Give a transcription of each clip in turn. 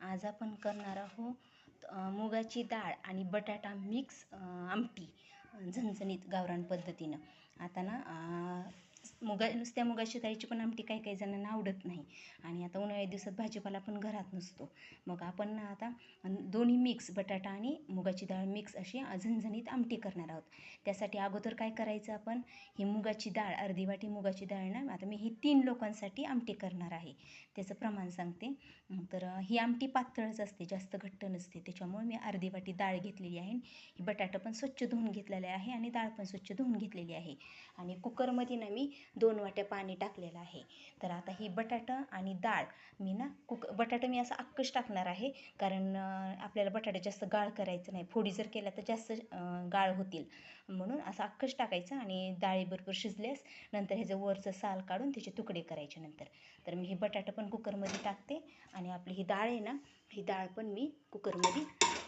आज आपण करणार आहोत मुगाची डाळ आणि बटाटा मिक्स आमटी झणझणीत गावरान पद्धतीनं. आता ना मुगा नुसत्या मुगाची डाळीची पण आमटी काही काही जणांना आवडत नाही. आणि आता उन्हाळ्या दिवसात भाजीपाला पण घरात नसतो. मग आपण ना आता दोन्ही मिक्स बटाटा आणि मुगाची डाळ मिक्स अशी झणझणीत आमटी करणार आहोत. त्यासाठी अगोदर काय करायचं आपण? ही मुगाची डाळ अर्धी वाटी मुगाची डाळ ना आता मी ही तीन लोकांसाठी आमटी करणार आहे. त्याचं प्रमाण सांगते. तर ही आमटी पातळच असते जास्त घट्ट नसते. त्याच्यामुळे मी अर्धी वाटी डाळ घेतलेली आहे. ही बटाटा पण स्वच्छ धुवून घेतलेला आहे आणि डाळ पण स्वच्छ धुवून घेतलेली आहे. आणि कुकरमध्ये ना मी दोन वाट्या पाणी टाकलेलं आहे. तर आता ही बटाटा आणि डाळ मी ना कुक बटाटा मी असं अक्कच टाकणार आहे. कारण आपल्याला बटाटा जास्त गाळ करायचं नाही. फोडी जर केला तर जास्त गाळ होतील. म्हणून असं अक्कच टाकायचं आणि डाळीबरोबर शिजल्यास नंतर ह्याचं वरचं साल काढून त्याचे तुकडे करायचे नंतर. तर मी हे बटाटा पण कुकरमध्ये टाकते आणि आपली ही डाळ आहे ना ही डाळ पण मी कुकरमध्ये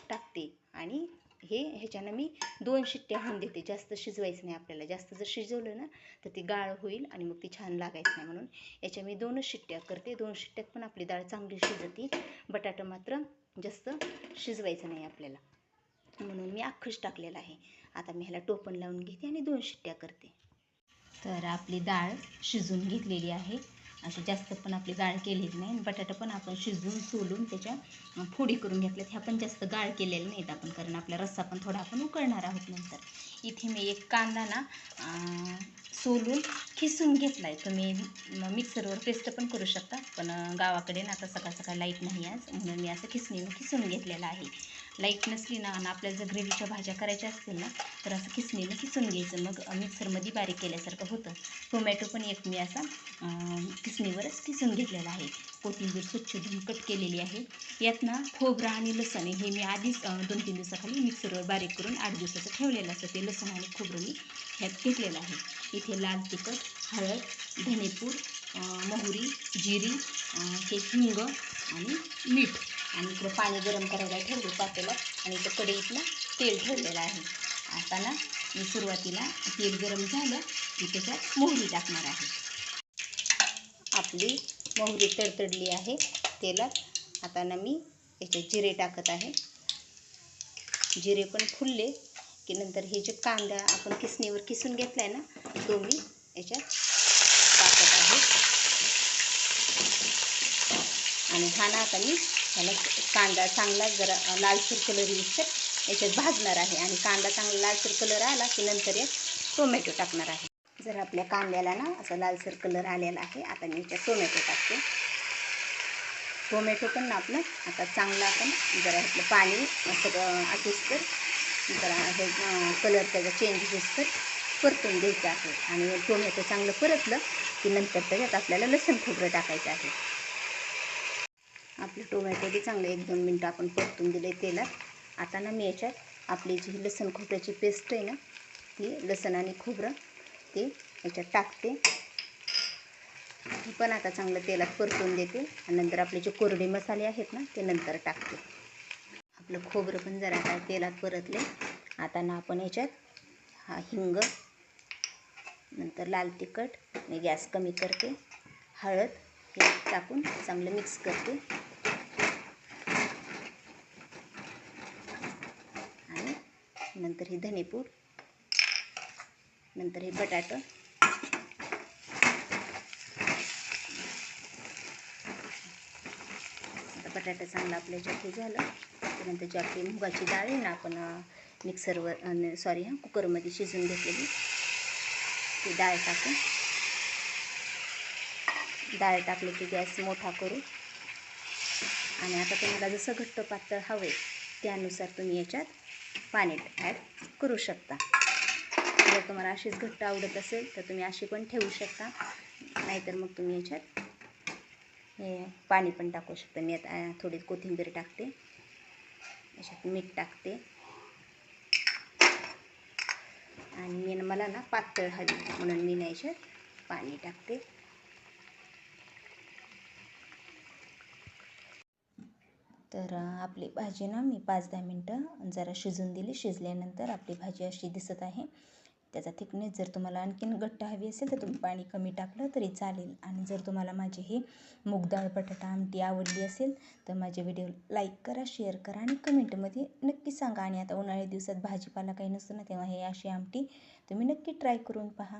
टाकते आणि हे ह्याच्यानं मी दोन शिट्ट्या होऊन देते. जास्त शिजवायचं नाही आपल्याला. जास्त जर शिजवलं ना तर ती गाळ होईल आणि मग ती छान लागायचं नाही म्हणून. याच्या मी दोनच शिट्ट्या करते. दोन शिट्ट्यात पण आपली डाळ चांगली शिजते. बटाटा मात्र जास्त शिजवायचं नाही आपल्याला. म्हणून मी अख्खच टाकलेलं आहे. आता मी ह्याला टोपण लावून घेते आणि दोन शिट्ट्या करते. तर आपली डाळ शिजून घेतलेली आहे. अशी जास्त पण आपली गाळ केलेली नाही. आणि बटाटा पण आपण शिजवून सोलून त्याच्या फोडी करून घेतल्यात. ह्या पण जास्त गाळ केलेल्या नाहीत आपण कारण आपला रस्सा पण थोडा आपण उकळणार आहोत नंतर. इथे मी एक कांदा ना सोलून खिसून घेतला आहे तुम्ही मिक्सरवर पेस्ट पण करू शकता. पण गावाकडे ना आता सकाळ सकाळ लाइट नाही आज. म्हणून मी असं खिसणीनं खिसून घेतलेलं आहे. लाइट नसली ना आणि आपल्याला जर ग्रेव्हीच्या भाज्या करायच्या असतील ना तर असं खिसणीनं खिसून घ्यायचं. मग मिक्सरमध्ये बारीक केल्यासारखं होतं. टोमॅटो पण एक मी असा खिसणीवरच खिसून घेतलेला आहे. कोथिंबीर स्वच्छ धुवून कट केलेली आहे. यात ना खोबरं आणि लसण हे मी आधीच दोन तीन दिवसाखाली मिक्सरवर बारीक करून आठ दिवसाचं ठेवलेलं असतं. ते लसण आणि खोबरं मी ह्यात घेतलेलं आहे. इथे लाल तिखट हळद धनेपूर मोहरी जिरी हे हिंग आणि मीठ. आणि इकडं पाणी गरम करायला ठेवलं पातेला आणि इथं कढईतलं तेल ठेवलेलं आहे. आता ना मी सुरुवातीला तेल गरम झालं की त्याच्यात मोहरी टाकणार आहे. आपली मोहरी तडतडली आहे. तेलात आता ना मी याच्यात जिरे टाकत आहे. जिरे पण फुलले की नंतर हे जे कांदा आपण किसणीवर किसून घेतला आहे ना तो मी याच्यात टाकत आहे. आणि हा ना आता मी ह्याला कांदा चांगला जरा लालसर कलर मिक्सर याच्यात भाजणार आहे. आणि कांदा चांगला लालसर कलर आला की नंतर यात टोमॅटो टाकणार आहे. जर आपल्या कांद्याला ना असा लालसर कलर आलेला आहे आता मी याच्यात टोमॅटो टाकते. टोमॅटो पण ना आपलं आता चांगला आपण जरा ह्यातलं पाणी असं आटूस तर जरा हे कलर त्याचा चेंज होस परतून द्यायचं आहे. आणि टोमॅटो चांगलं परतलं की नंतर त्याच्यात आपल्याला लसूण खोबरं टाकायचं आहे. आपलं टोमॅटो बी चांगलं एक दोन मिनटं आपण परतून दिले तेलात. आता ना मी याच्यात आपली जी लसण खोबऱ्याची पेस्ट आहे ना ती लसण आणि खोबरं ते याच्यात टाकते. ती पण आता चांगलं तेलात परतून देते. आणि नंतर आपले जे कोरडे मसाले आहेत ना ते नंतर टाकते. आपलं खोबरं पण जरा आता तेलात परतले आता ना आपण याच्यात हा हिंग नंतर लाल तिखट मी गॅस कमी करते. हळद हे टाकून चांगलं मिक्स करते. आणि नंतर हे धनेपूड नंतर हे बटाटं. बटाटा चांगला आपल्या याच्यात हे झालं. त्यानंतर जी आपली मुगाची डाळ आहे ना आपण मिक्सरवर सॉरी हां कुकरमध्ये शिजून घेतलेली. ती डाळ टाकू. डाळ टाकली की गॅस मोठा करू. आणि आता तुम्हाला जसं घट्ट पातळ हवं आहे त्यानुसार तुम्ही याच्यात पाणी ॲड करू शकता. जर तुम्हाला अशीच घट्ट आवडत असेल तर तुम्ही अशी पण ठेवू शकता. नाहीतर मग तुम्ही याच्यात हे पाणी पण टाकू शकता. मी आता थोडी कोथिंबीर टाकते. याच्यात मीठ टाकते. आणि मी मला ना पातळ हवी म्हणून मी ना पाणी टाकते. तर आपली भाजी ना मी पाच दहा मिनटं जरा शिजून दिली. शिजल्यानंतर आपली भाजी अशी दिसत आहे. त्याचा थिकनेस जर तुम्हाला आणखीन घट्ट हवी असेल तर तुम्ही पाणी कमी टाकलं तरी चालेल. आणि जर तुम्हाला माझी ही मूगडाळ बटाटा आमटी आवडली असेल तर माझे व्हिडिओ लाईक करा शेअर करा आणि कमेंटमध्ये नक्की सांगा. आणि आता उन्हाळ्या दिवसात भाजीपाला काही नसतो ना तेव्हा हे अशी आमटी तुम्ही नक्की ट्राय करून पहा.